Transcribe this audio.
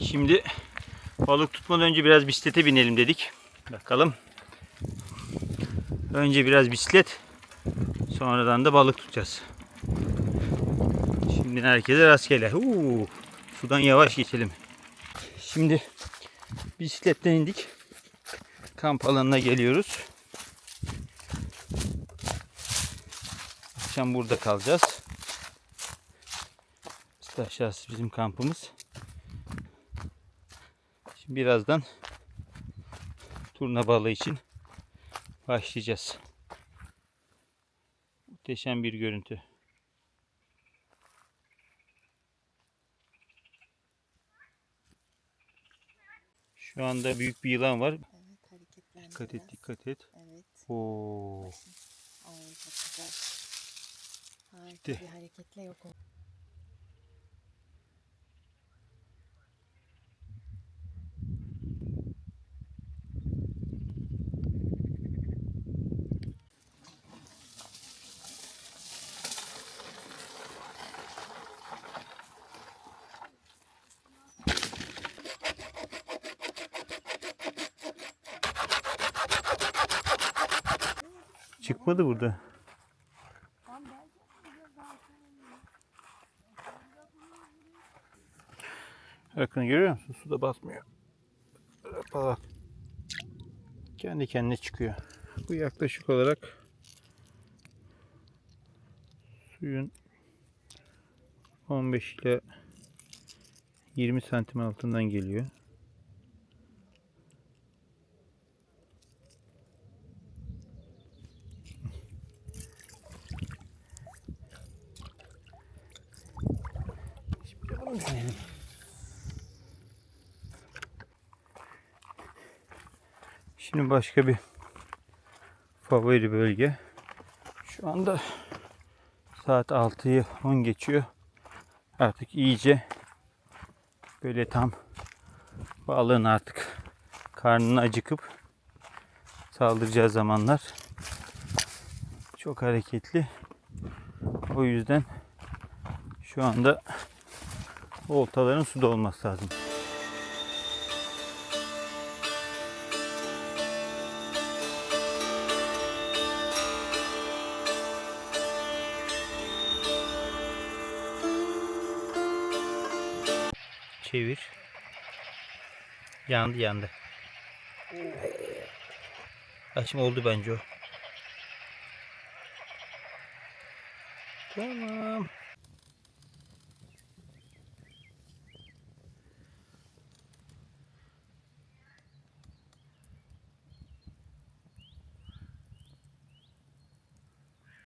Şimdi balık tutmadan önce biraz bisiklete binelim dedik. Bakalım. Önce biraz bisiklet. Sonradan da balık tutacağız. Şimdi herkese rastgele. Huu, sudan yavaş geçelim. Şimdi bisikletten indik. Kamp alanına geliyoruz. Akşam burada kalacağız. İşte aşağısı bizim kampımız. Birazdan turna balığı için başlayacağız. Muhteşem bir görüntü. Şu anda büyük bir yılan var. Evet hareketlendi Dikkat et, dikkat et. Evet. Oo. Ay çok güzel. Harika Gitti. bir hareketle yok oldu. Çıkmadı burada. Bakın görüyor musun? Suda basmıyor. Bak. Kendi kendine çıkıyor. Bu yaklaşık olarak suyun 15 ile 20 santim altından geliyor. Şimdi bunu deneyelim. Şimdi başka bir favori bölge. Şu anda saat 6'yı 10 geçiyor. Artık iyice böyle tam balığın artık karnını acıkıp saldıracağı zamanlar. Çok hareketli. O yüzden şu anda oltaların suda olması lazım. Çevir. Yandı yandı. Açma oldu bence o. Tamam.